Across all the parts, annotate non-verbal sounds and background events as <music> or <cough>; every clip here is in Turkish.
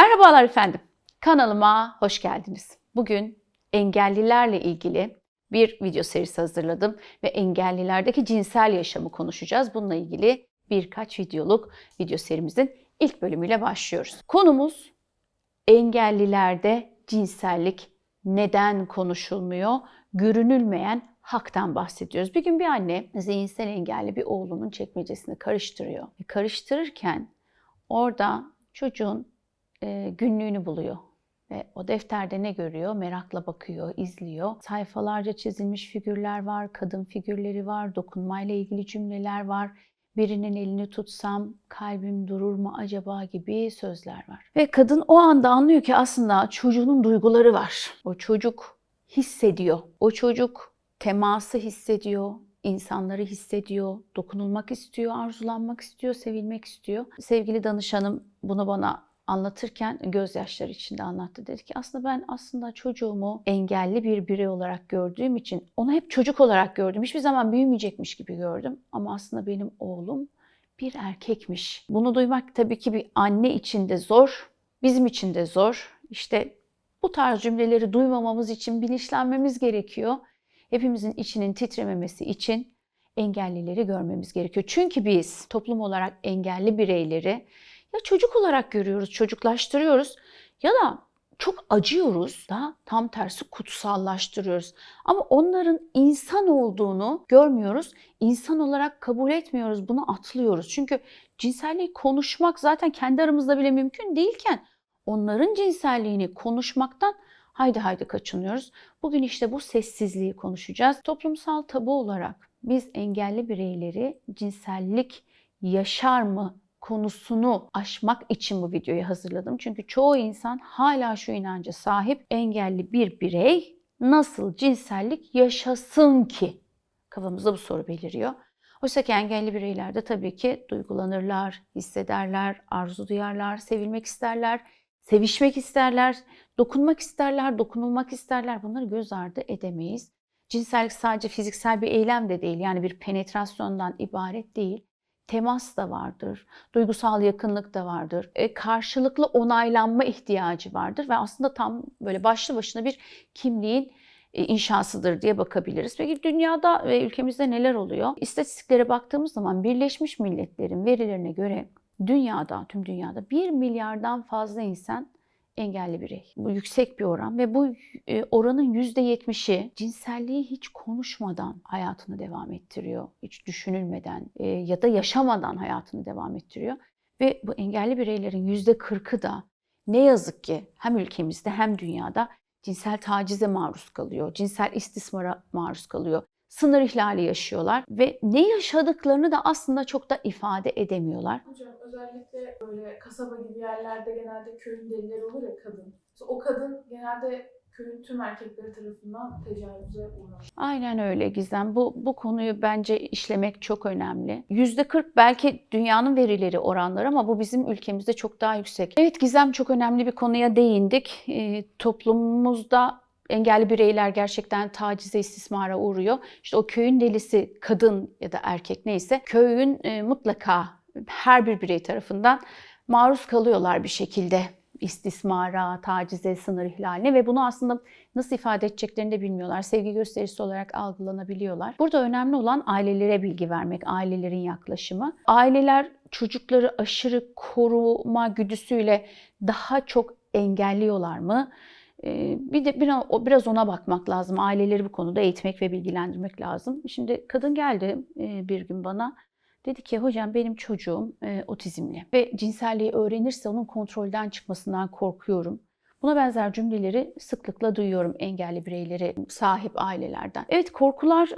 Merhabalar efendim. Kanalıma hoş geldiniz. Bugün engellilerle ilgili bir video serisi hazırladım ve engellilerdeki cinsel yaşamı konuşacağız. Bununla ilgili birkaç videoluk video serimizin ilk bölümüyle başlıyoruz. Konumuz engellilerde cinsellik neden konuşulmuyor? Görünülmeyen haktan bahsediyoruz. Bir gün bir anne zihinsel engelli bir oğlunun çekmecesini karıştırıyor. Karıştırırken orada çocuğun e, günlüğünü buluyor. Ve o defterde ne görüyor? Merakla bakıyor, izliyor. Sayfalarca çizilmiş figürler var, kadın figürleri var, dokunmayla ilgili cümleler var. Birinin elini tutsam kalbim durur mu acaba gibi sözler var. Ve kadın o anda anlıyor ki aslında çocuğunun duyguları var. O çocuk hissediyor. O çocuk teması hissediyor, insanları hissediyor, dokunulmak istiyor, arzulanmak istiyor, sevilmek istiyor. Sevgili danışanım bunu bana anlatırken gözyaşları içinde anlattı. Dedi ki aslında ben aslında çocuğumu engelli bir birey olarak gördüğüm için onu hep çocuk olarak gördüm. Hiçbir zaman büyümeyecekmiş gibi gördüm. Ama aslında benim oğlum bir erkekmiş. Bunu duymak tabii ki bir anne için de zor, bizim için de zor. İşte bu tarz cümleleri duymamamız için bilinçlenmemiz gerekiyor. Hepimizin içinin titrememesi için engellileri görmemiz gerekiyor. Çünkü biz toplum olarak engelli bireyleri ya çocuk olarak görüyoruz, çocuklaştırıyoruz ya da çok acıyoruz da tam tersi kutsallaştırıyoruz. Ama onların insan olduğunu görmüyoruz. İnsan olarak kabul etmiyoruz. Bunu atlıyoruz. Çünkü cinselliği konuşmak zaten kendi aramızda bile mümkün değilken onların cinselliğini konuşmaktan haydi haydi kaçınıyoruz. Bugün işte bu sessizliği konuşacağız. Toplumsal tabu olarak biz engelli bireyleri cinsellik yaşar mı konusunu aşmak için bu videoyu hazırladım. Çünkü çoğu insan hala şu inanca sahip engelli bir birey nasıl cinsellik yaşasın ki? Kafamızda bu soru beliriyor. Oysa ki engelli bireyler de tabii ki duygulanırlar, hissederler, arzu duyarlar, sevilmek isterler, sevişmek isterler, dokunmak isterler, dokunulmak isterler. Bunları göz ardı edemeyiz. Cinsellik sadece fiziksel bir eylem de değil. Yani bir penetrasyondan ibaret değil temas da vardır, duygusal yakınlık da vardır, e, karşılıklı onaylanma ihtiyacı vardır ve aslında tam böyle başlı başına bir kimliğin e, inşasıdır diye bakabiliriz. Peki dünyada ve ülkemizde neler oluyor? İstatistiklere baktığımız zaman Birleşmiş Milletler'in verilerine göre dünyada, tüm dünyada 1 milyardan fazla insan engelli birey. Bu yüksek bir oran ve bu e, oranın %70'i cinselliği hiç konuşmadan hayatını devam ettiriyor. Hiç düşünülmeden e, ya da yaşamadan hayatını devam ettiriyor. Ve bu engelli bireylerin %40'ı da ne yazık ki hem ülkemizde hem dünyada cinsel tacize maruz kalıyor, cinsel istismara maruz kalıyor sınır ihlali yaşıyorlar ve ne yaşadıklarını da aslında çok da ifade edemiyorlar. Hocam özellikle böyle kasaba gibi yerlerde genelde köyün delileri olur ya kadın. O kadın genelde köyün tüm erkekleri tarafından tecavüze uğramış. Aynen öyle Gizem. Bu, bu konuyu bence işlemek çok önemli. %40 belki dünyanın verileri oranları ama bu bizim ülkemizde çok daha yüksek. Evet Gizem çok önemli bir konuya değindik. E, toplumumuzda engelli bireyler gerçekten tacize, istismara uğruyor. İşte o köyün delisi kadın ya da erkek neyse köyün e, mutlaka her bir birey tarafından maruz kalıyorlar bir şekilde istismara, tacize, sınır ihlaline ve bunu aslında nasıl ifade edeceklerini de bilmiyorlar. Sevgi gösterisi olarak algılanabiliyorlar. Burada önemli olan ailelere bilgi vermek, ailelerin yaklaşımı. Aileler çocukları aşırı koruma güdüsüyle daha çok engelliyorlar mı? Bir de biraz ona bakmak lazım. Aileleri bu konuda eğitmek ve bilgilendirmek lazım. Şimdi kadın geldi bir gün bana. Dedi ki hocam benim çocuğum otizmli ve cinselliği öğrenirse onun kontrolden çıkmasından korkuyorum. Buna benzer cümleleri sıklıkla duyuyorum engelli bireyleri sahip ailelerden. Evet korkular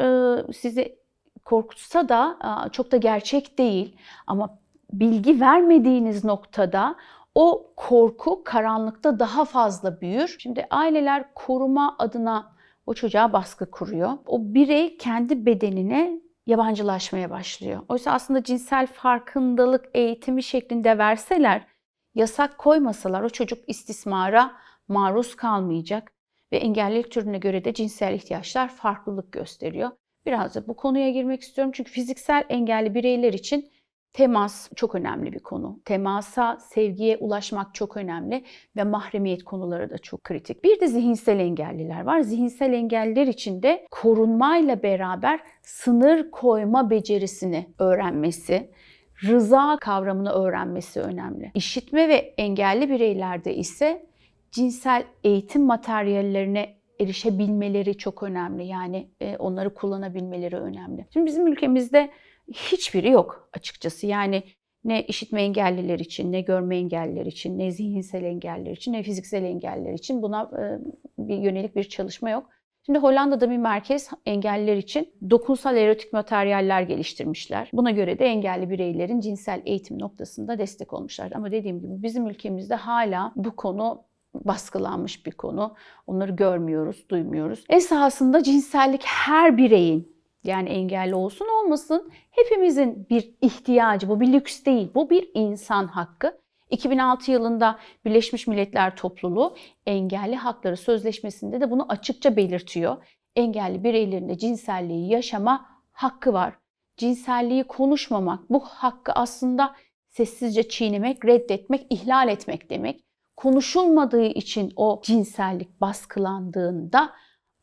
sizi korkutsa da çok da gerçek değil ama bilgi vermediğiniz noktada o korku karanlıkta daha fazla büyür. Şimdi aileler koruma adına o çocuğa baskı kuruyor. O birey kendi bedenine yabancılaşmaya başlıyor. Oysa aslında cinsel farkındalık eğitimi şeklinde verseler, yasak koymasalar o çocuk istismara maruz kalmayacak ve engellilik türüne göre de cinsel ihtiyaçlar farklılık gösteriyor. Biraz da bu konuya girmek istiyorum çünkü fiziksel engelli bireyler için Temas çok önemli bir konu. Temasa, sevgiye ulaşmak çok önemli ve mahremiyet konuları da çok kritik. Bir de zihinsel engelliler var. Zihinsel engelliler için de korunmayla beraber sınır koyma becerisini öğrenmesi, rıza kavramını öğrenmesi önemli. İşitme ve engelli bireylerde ise cinsel eğitim materyallerine erişebilmeleri çok önemli. Yani e, onları kullanabilmeleri önemli. Şimdi bizim ülkemizde hiçbiri yok açıkçası. Yani ne işitme engelliler için, ne görme engelliler için, ne zihinsel engelliler için, ne fiziksel engelliler için buna e, bir yönelik bir çalışma yok. Şimdi Hollanda'da bir merkez engelliler için dokunsal erotik materyaller geliştirmişler. Buna göre de engelli bireylerin cinsel eğitim noktasında destek olmuşlar. Ama dediğim gibi bizim ülkemizde hala bu konu baskılanmış bir konu. Onları görmüyoruz, duymuyoruz. Esasında cinsellik her bireyin yani engelli olsun olmasın hepimizin bir ihtiyacı. Bu bir lüks değil. Bu bir insan hakkı. 2006 yılında Birleşmiş Milletler Topluluğu Engelli Hakları Sözleşmesi'nde de bunu açıkça belirtiyor. Engelli bireylerin de cinselliği yaşama hakkı var. Cinselliği konuşmamak, bu hakkı aslında sessizce çiğnemek, reddetmek, ihlal etmek demek. Konuşulmadığı için o cinsellik baskılandığında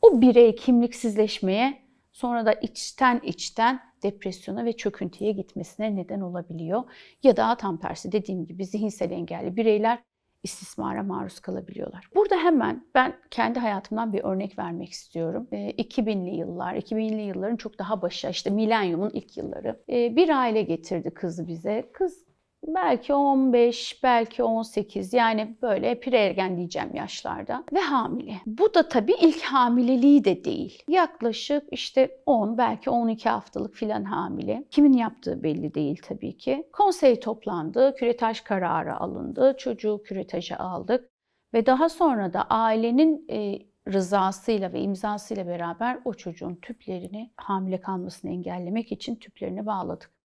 o birey kimliksizleşmeye sonra da içten içten depresyona ve çöküntüye gitmesine neden olabiliyor. Ya da tam tersi dediğim gibi zihinsel engelli bireyler istismara maruz kalabiliyorlar. Burada hemen ben kendi hayatımdan bir örnek vermek istiyorum. E, 2000'li yıllar, 2000'li yılların çok daha başı, işte milenyumun ilk yılları. E, bir aile getirdi kızı bize. Kız belki 15, belki 18 yani böyle preergen diyeceğim yaşlarda ve hamile. Bu da tabii ilk hamileliği de değil. Yaklaşık işte 10 belki 12 haftalık filan hamile. Kimin yaptığı belli değil tabii ki. Konsey toplandı, küretaj kararı alındı, çocuğu küretaja aldık ve daha sonra da ailenin e, rızasıyla ve imzasıyla beraber o çocuğun tüplerini hamile kalmasını engellemek için tüplerini bağladık.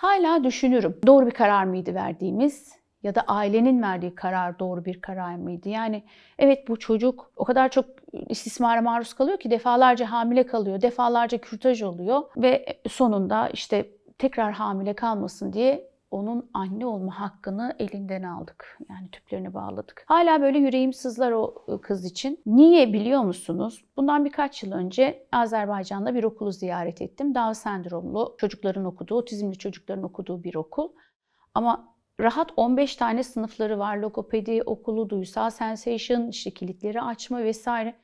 Hala düşünürüm. Doğru bir karar mıydı verdiğimiz ya da ailenin verdiği karar doğru bir karar mıydı? Yani evet bu çocuk o kadar çok istismara maruz kalıyor ki defalarca hamile kalıyor, defalarca kürtaj oluyor ve sonunda işte tekrar hamile kalmasın diye onun anne olma hakkını elinden aldık. Yani tüplerini bağladık. Hala böyle yüreğim sızlar o kız için. Niye biliyor musunuz? Bundan birkaç yıl önce Azerbaycan'da bir okulu ziyaret ettim. Down sendromlu çocukların okuduğu, otizmli çocukların okuduğu bir okul. Ama rahat 15 tane sınıfları var. Logopedi okulu, duysal sensation, işte kilitleri açma vesaire.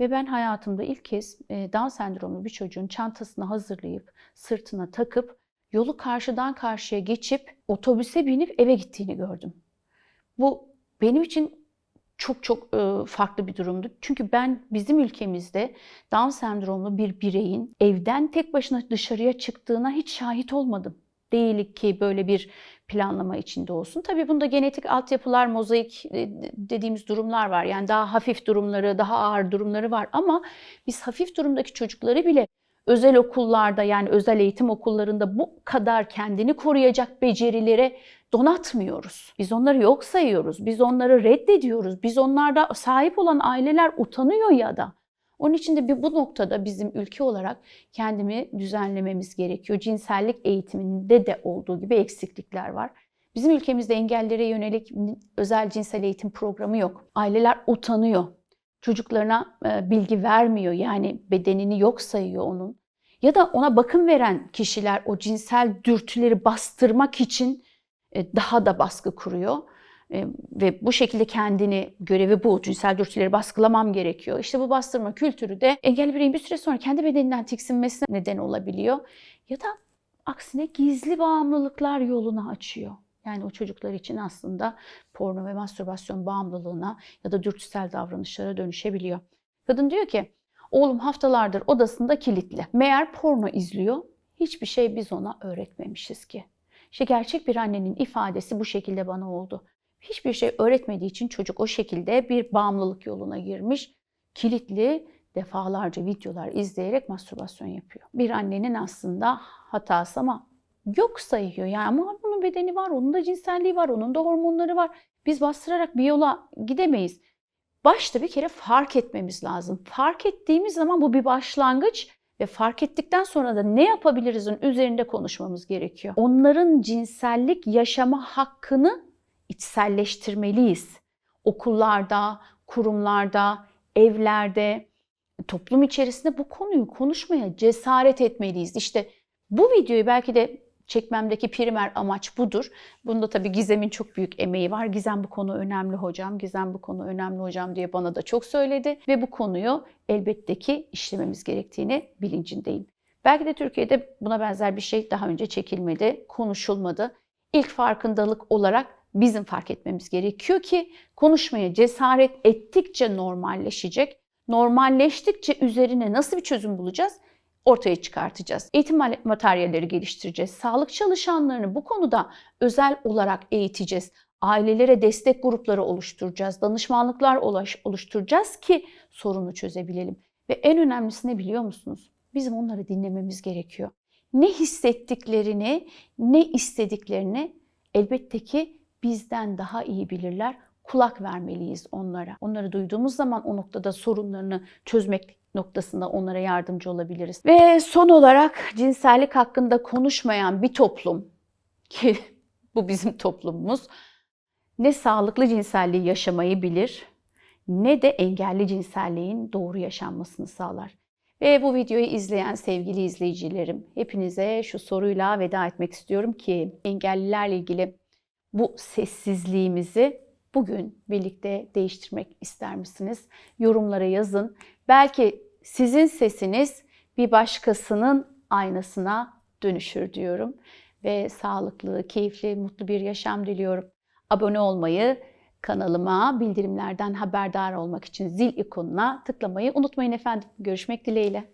Ve ben hayatımda ilk kez Down sendromlu bir çocuğun çantasını hazırlayıp sırtına takıp yolu karşıdan karşıya geçip otobüse binip eve gittiğini gördüm. Bu benim için çok çok farklı bir durumdu. Çünkü ben bizim ülkemizde Down sendromlu bir bireyin evden tek başına dışarıya çıktığına hiç şahit olmadım. Değil ki böyle bir planlama içinde olsun. Tabii bunda genetik altyapılar, mozaik dediğimiz durumlar var. Yani daha hafif durumları, daha ağır durumları var ama biz hafif durumdaki çocukları bile özel okullarda yani özel eğitim okullarında bu kadar kendini koruyacak becerilere donatmıyoruz. Biz onları yok sayıyoruz. Biz onları reddediyoruz. Biz onlarda sahip olan aileler utanıyor ya da. Onun için de bu noktada bizim ülke olarak kendimi düzenlememiz gerekiyor. Cinsellik eğitiminde de olduğu gibi eksiklikler var. Bizim ülkemizde engellere yönelik özel cinsel eğitim programı yok. Aileler utanıyor çocuklarına bilgi vermiyor. Yani bedenini yok sayıyor onun. Ya da ona bakım veren kişiler o cinsel dürtüleri bastırmak için daha da baskı kuruyor. Ve bu şekilde kendini görevi bu. Cinsel dürtüleri baskılamam gerekiyor. İşte bu bastırma kültürü de engelli bireyin bir süre sonra kendi bedeninden tiksinmesine neden olabiliyor. Ya da aksine gizli bağımlılıklar yolunu açıyor. Yani o çocuklar için aslında porno ve mastürbasyon bağımlılığına ya da dürtüsel davranışlara dönüşebiliyor. Kadın diyor ki, oğlum haftalardır odasında kilitli. Meğer porno izliyor, hiçbir şey biz ona öğretmemişiz ki. İşte gerçek bir annenin ifadesi bu şekilde bana oldu. Hiçbir şey öğretmediği için çocuk o şekilde bir bağımlılık yoluna girmiş. Kilitli defalarca videolar izleyerek mastürbasyon yapıyor. Bir annenin aslında hatası ama yok sayıyor. Yani ama onun bedeni var, onun da cinselliği var, onun da hormonları var. Biz bastırarak bir yola gidemeyiz. Başta bir kere fark etmemiz lazım. Fark ettiğimiz zaman bu bir başlangıç Ve fark ettikten sonra da ne yapabilirizin üzerinde konuşmamız gerekiyor. Onların cinsellik yaşama hakkını içselleştirmeliyiz. Okullarda, kurumlarda, evlerde, toplum içerisinde bu konuyu konuşmaya cesaret etmeliyiz. İşte bu videoyu belki de çekmemdeki primer amaç budur. Bunda tabii Gizem'in çok büyük emeği var. Gizem bu konu önemli hocam, Gizem bu konu önemli hocam diye bana da çok söyledi. Ve bu konuyu elbette ki işlememiz gerektiğini bilincindeyim. Belki de Türkiye'de buna benzer bir şey daha önce çekilmedi, konuşulmadı. İlk farkındalık olarak bizim fark etmemiz gerekiyor ki konuşmaya cesaret ettikçe normalleşecek. Normalleştikçe üzerine nasıl bir çözüm bulacağız? Ortaya çıkartacağız. Eğitim materyalleri geliştireceğiz. Sağlık çalışanlarını bu konuda özel olarak eğiteceğiz. Ailelere destek grupları oluşturacağız. Danışmanlıklar oluşturacağız ki sorunu çözebilelim. Ve en önemlisi ne biliyor musunuz? Bizim onları dinlememiz gerekiyor. Ne hissettiklerini, ne istediklerini elbette ki bizden daha iyi bilirler. Kulak vermeliyiz onlara. Onları duyduğumuz zaman o noktada sorunlarını çözmek noktasında onlara yardımcı olabiliriz. Ve son olarak cinsellik hakkında konuşmayan bir toplum ki <laughs> bu bizim toplumumuz ne sağlıklı cinselliği yaşamayı bilir ne de engelli cinselliğin doğru yaşanmasını sağlar. Ve bu videoyu izleyen sevgili izleyicilerim, hepinize şu soruyla veda etmek istiyorum ki engellilerle ilgili bu sessizliğimizi bugün birlikte değiştirmek ister misiniz? Yorumlara yazın. Belki sizin sesiniz bir başkasının aynasına dönüşür diyorum. Ve sağlıklı, keyifli, mutlu bir yaşam diliyorum. Abone olmayı, kanalıma bildirimlerden haberdar olmak için zil ikonuna tıklamayı unutmayın efendim. Görüşmek dileğiyle.